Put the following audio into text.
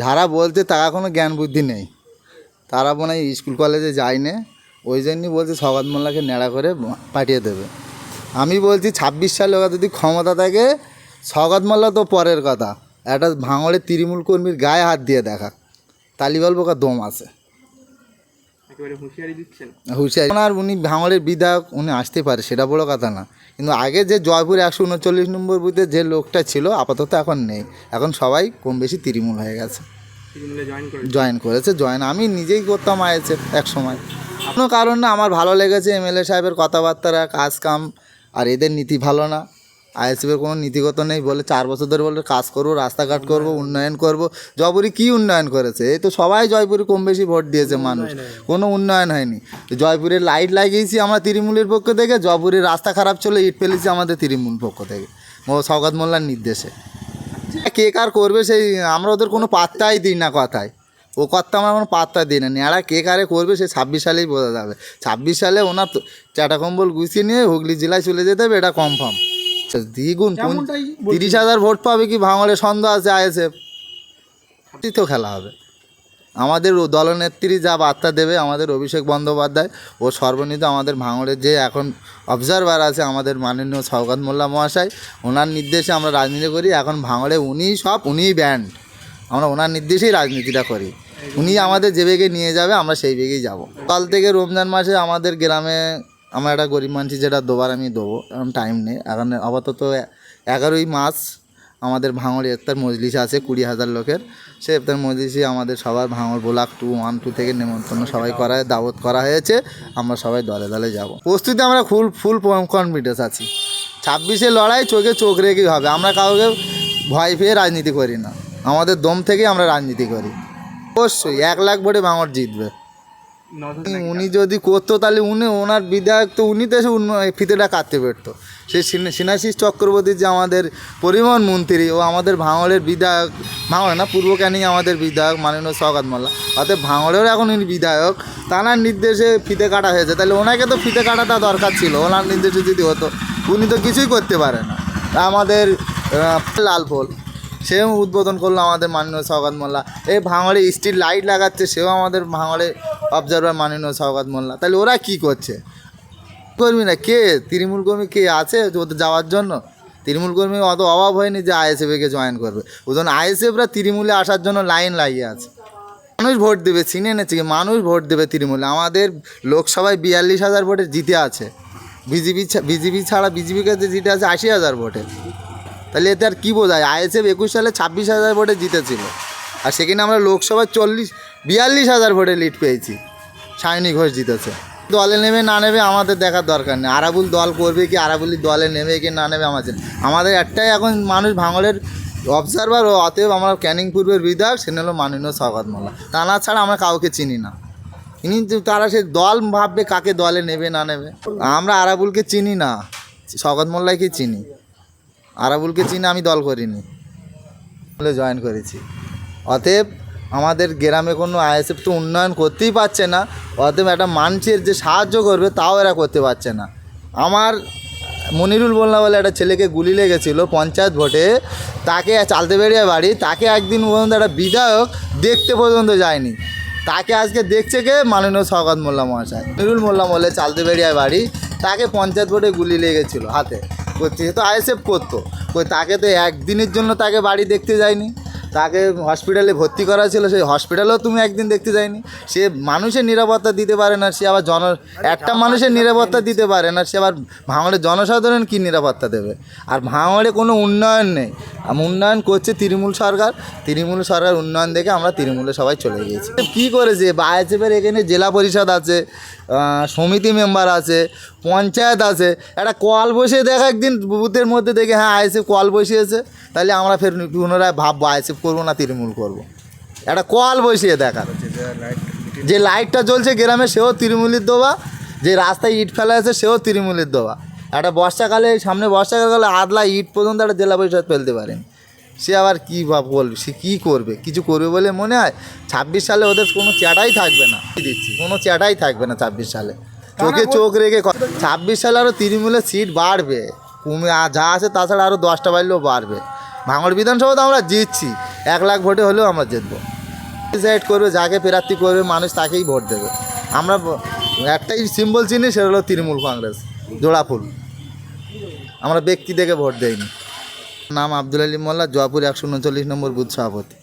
যারা বলছে তারা কোনো জ্ঞান বুদ্ধি নেই। তারা মনে হয় স্কুল কলেজে যায় না ওই জন্যই বলছে সগত মোল্লাকে নেড়া করে পাঠিয়ে দেবে। আমি বলছি ছাব্বিশ সালে ওরা যদি ক্ষমতা থাকে সগত মোল্লা তো পরের কথা। একটা ভাঙড়ের তৃণমূল কর্মীর গায়ে হাত দিয়ে দেখা। তালিবাল বোকা দম আছে। একেবারে হুঁশিয়ারি দিচ্ছেন। হুশিয়ার। আর উনি ভাঙড়ের বিধায়ক উনি আসতে পারে সেটা বড় কথা না। কিন্তু আগে যে জয়পুর একশো উনচল্লিশ নম্বর বুথে যে লোকটা ছিল আপাতত এখন নেই। এখন সবাই কম বেশি তৃণমূল হয়ে গেছে। জয়েন জয়েন করেছে। জয়েন আমি নিজেই করতাম আয়েছে এক সময়। কোনো কারণ না আমার ভালো লেগেছে এমএলএ সাহেবের কথাবার্তারা কাজ কাম আর এদের নীতি ভালো না। আইএসএফের কোনো নীতিগত নেই বলে চার বছর ধরে বলে কাজ করব রাস্তাঘাট করব উন্নয়ন করব জয়পুরি কি উন্নয়ন করেছে? এই তো সবাই জয়পুরে কম বেশি ভোট দিয়েছে মানুষ। কোনো উন্নয়ন হয়নি। জয়পুরের লাইট লাগিয়েছি আমরা তৃণমূলের পক্ষ থেকে জয়পুরের রাস্তা খারাপ চলে ইট ফেলেছি আমাদের তৃণমূল পক্ষ থেকে। ও সৌগত মোল্লার নির্দেশে। কে কার করবে সেই আমরা ওদের কোনো পাত্তাই দিই না কথায়। ও কথা আমরা কোনো পাত্তা দিই না। নেড়া কে কারে করবে সে ছাব্বিশ সালেই বোঝা যাবে। ছাব্বিশ সালে ওনার চাটা কম্বল গুছিয়ে নিয়ে হুগলি জেলায় চলে যেতে হবে এটা কনফার্ম দ্বিগুণ তিরিশ হাজার ভোট পাবে কি ভাঙড়ে সন্দেহ আছে আইএসএফ? তো খেলা হবে। আমাদের দলনেত্রী যা বার্তা দেবে আমাদের অভিষেক বন্দ্যোপাধ্যায় ও সর্বনীত আমাদের ভাঙড়ের যে এখন অবজারভার আছে আমাদের মাননীয় সৌগত মোল্লা মহাশয় ওনার নির্দেশে আমরা রাজনীতি করি। এখন ভাঙড়ে উনিই সব উনিই ব্যান্ড আমরা ওনার নির্দেশেই রাজনীতিটা করি। উনি আমাদের যে বেগে নিয়ে যাবে আমরা সেই বেগেই যাব। কাল থেকে রমজান মাসে আমাদের গ্রামে আমার একটা গরিব মানুষ যেটা দেবার আমি দেবো, এখন টাইম নেই। এখন আপাতত এগারোই মাস আমাদের ভাঙড়ে ইফতার মজলিস আছে, কুড়ি হাজার লোকের। সে ইফতার মজলিসে আমাদের সবার ভাঙড় ব্লক টু ওয়ান টু থেকে নেমন্তন্ন সবাই করা দাওয়াত করা হয়েছে। আমরা সবাই দলে দলে যাব। প্রস্তুতি আমরা ফুল ফুল কনফিডেন্স আছি। ছাব্বিশে লড়াই, চোখে চোখ রেখেই হবে। আমরা কাউকে ভয় পেয়ে রাজনীতি করি না। আমাদের দম থেকেই আমরা রাজনীতি করি। অবশ্যই, এক লাখ ভোটে ভাঙড় জিতবে। উনি যদি করতো তাহলে উনি ওনার বিধায়ক তো উনি তো এসে ফিতেটা কাটতে পারতো। সেই সিনাশিস চক্রবর্তী যে আমাদের পরিবহন মন্ত্রী ও আমাদের ভাঙড়ের বিধায়ক ভাঙড় না পূর্ব ক্যানিং আমাদের বিধায়ক মাননীয় সৌগাত মোল্লা। অতএব ভাঙড়েরও এখন উনি বিধায়ক তানার নির্দেশে ফিতে কাটা হয়েছে। তাহলে ওনাকে তো ফিতে কাটাটা দরকার ছিল ওনার নির্দেশে যদি হতো উনি তো কিছুই করতে পারে না। তা আমাদের লাল ফল সেও উদ্বোধন করল আমাদের মাননীয় সৌগাত মোল্লা। এই ভাঙড়ে স্ট্রিট লাইট লাগাচ্ছে, সেও আমাদের ভাঙড়ে অবজারভার মাননীয় সৌগাত মোল্লা। তাহলে ওরা কি করছে? কর্মী না, কে? তৃণমূল কর্মী কে আছে ওদের যাওয়ার জন্য? তৃণমূল কর্মী অত অভাব হয়নি যে আইএসএফকে জয়েন করবে। ওই জন্য আইএসএফরা তৃণমূলে আসার জন্য লাইন লাগিয়ে আছে। মানুষ ভোট দেবে, চিনে এনেছে মানুষ ভোট দেবে তৃণমূলে। আমাদের লোকসভায় বিয়াল্লিশ হাজার ভোটে জিতে আছে। বিজেপি বিজেপি ছাড়া বিজেপির কাছে জিতে আছে আশি হাজার ভোটে। তাহলে এতে আর কী বোঝায়? আইএসএফ একুশ সালে ছাব্বিশ হাজার ভোটে জিতেছিল। আর সেখানে আমরা লোকসভায় চল্লিশ, বিয়াল্লিশ হাজার ভোটে লিড পেয়েছি। সায়নী ঘোষ জিতেছে। দলে নেবে না নেবে আমাদের দেখার দরকার নেই। আরাবুল দল করবে কি আরাবুলি দলে নেবে কি না নেবে আমাদের? আমাদের একটাই এখন মানুষ ভাঙলের অবজারভার ও, অতএব আমরা ক্যানিং পূর্বের বিধায়ক, সে হলো মাননীয় সৌগত মোল্লা। তা না ছাড়া আমরা কাউকে চিনি না। ইনি তারা সে দল ভাববে কাকে দলে নেবে না নেবে। আমরা আরাবুলকে চিনি না। সৌগত মোল্লাকে চিনি। আরাবুলকে চিনে আমি দল করিনি। বলে জয়েন করেছি। অতএব আমাদের গ্রামে কোনো আইএসএফ তো উন্নয়ন করতেই পারছে না, অতএব একটা মানুষের যে সাহায্য করবে তাও এরা করতে পারছে না। আমার মনিরুল বললা বলে একটা ছেলেকে গুলি লেগেছিল পঞ্চায়েত ভোটে, তাকে চালতে বেরিয়ে বাড়ি, তাকে একদিন পর্যন্ত একটা বিধায়ক দেখতে পর্যন্ত যায়নি। তাকে আজকে দেখছে কে? মাননীয় সৌগত মোল্লা মহাশয়। মনিরুল মোল্লা বলে চালতে বেরিয়ে বাড়ি, তাকে পঞ্চায়েত ভোটে গুলি লেগেছিল হাতে। সে তো আইএসএফ করতো। কই তাকে তো একদিনের জন্য তাকে বাড়ি দেখতে যায়নি। তাকে হসপিটালে ভর্তি করা ছিল, সেই হসপিটালেও তুমি একদিন দেখতে যায়নি। সে মানুষের নিরাপত্তা দিতে পারে না, সে আবার জন একটা মানুষের নিরাপত্তা দিতে পারে না, সে আবার ভাঙড়ের জনসাধারণ কী নিরাপত্তা দেবে? আর ভাঙড়ে কোনো উন্নয়ন নেই। উন্নয়ন করছে তৃণমূল সরকার। তৃণমূল সরকার উন্নয়ন দেখে আমরা তৃণমূলে সবাই চলে গিয়েছি। কী করেছে? বায়াচেপের এখানে জেলা পরিষদ আছে সমিতি মেম্বার আছে, পঞ্চায়েত আছে। একটা কল বসিয়ে দেখ একদিন বুথের মধ্যে দেখে হ্যাঁ আইএসএফ কল বসিয়েছে। তাহলে আমরা ফের পুনরায় ভাববো, আইএসএফ করব না তৃণমূল করব। একটা কল বসিয়ে দেখার যে লাইটটা জ্বলছে গ্রামে সেও তৃণমূলের দেওয়া যে রাস্তায় ইট ফেলা আছে সেও তৃণমূলের দেওয়া একটা বর্ষাকালে সামনে বর্ষাকাল আদলা ইট পর্যন্ত একটা জেলা পরিষদ ফেলতে পারেন। সে আবার কী ভাব বলবে? সে কী করবে? কিছু করবে বলে মনে হয় ছাব্বিশ সালে ওদের কোনো চ্যাটাই থাকবে না। দিচ্ছি? কোনো চ্যাটাই থাকবে না ছাব্বিশ সালে। চোখে চোখ রেখে ছাব্বিশ সালে আরও তৃণমূলের সিট বাড়বে। কমে আর যা আছে তাছাড়া আরও দশটা বাড়লেও বাড়বে। ভাঙড় বিধানসভা তো আমরা জিতছি। এক লাখ ভোটে হলেও আমরা জিতবো। ডিসাইড করবে, যাকে প্রার্থী করবে, মানুষ তাকেই ভোট দেবে। আমরা একটাই সিম্বল চিনি, সেটা হলো তৃণমূল কংগ্রেস, জোড়া ফুল। আমরা ব্যক্তি দেখে ভোট দেইনি। নাম আব্দুল আলী মোল্লা, জয়পুর একশো উনচল্লিশ নম্বর বুথ সভাপতি।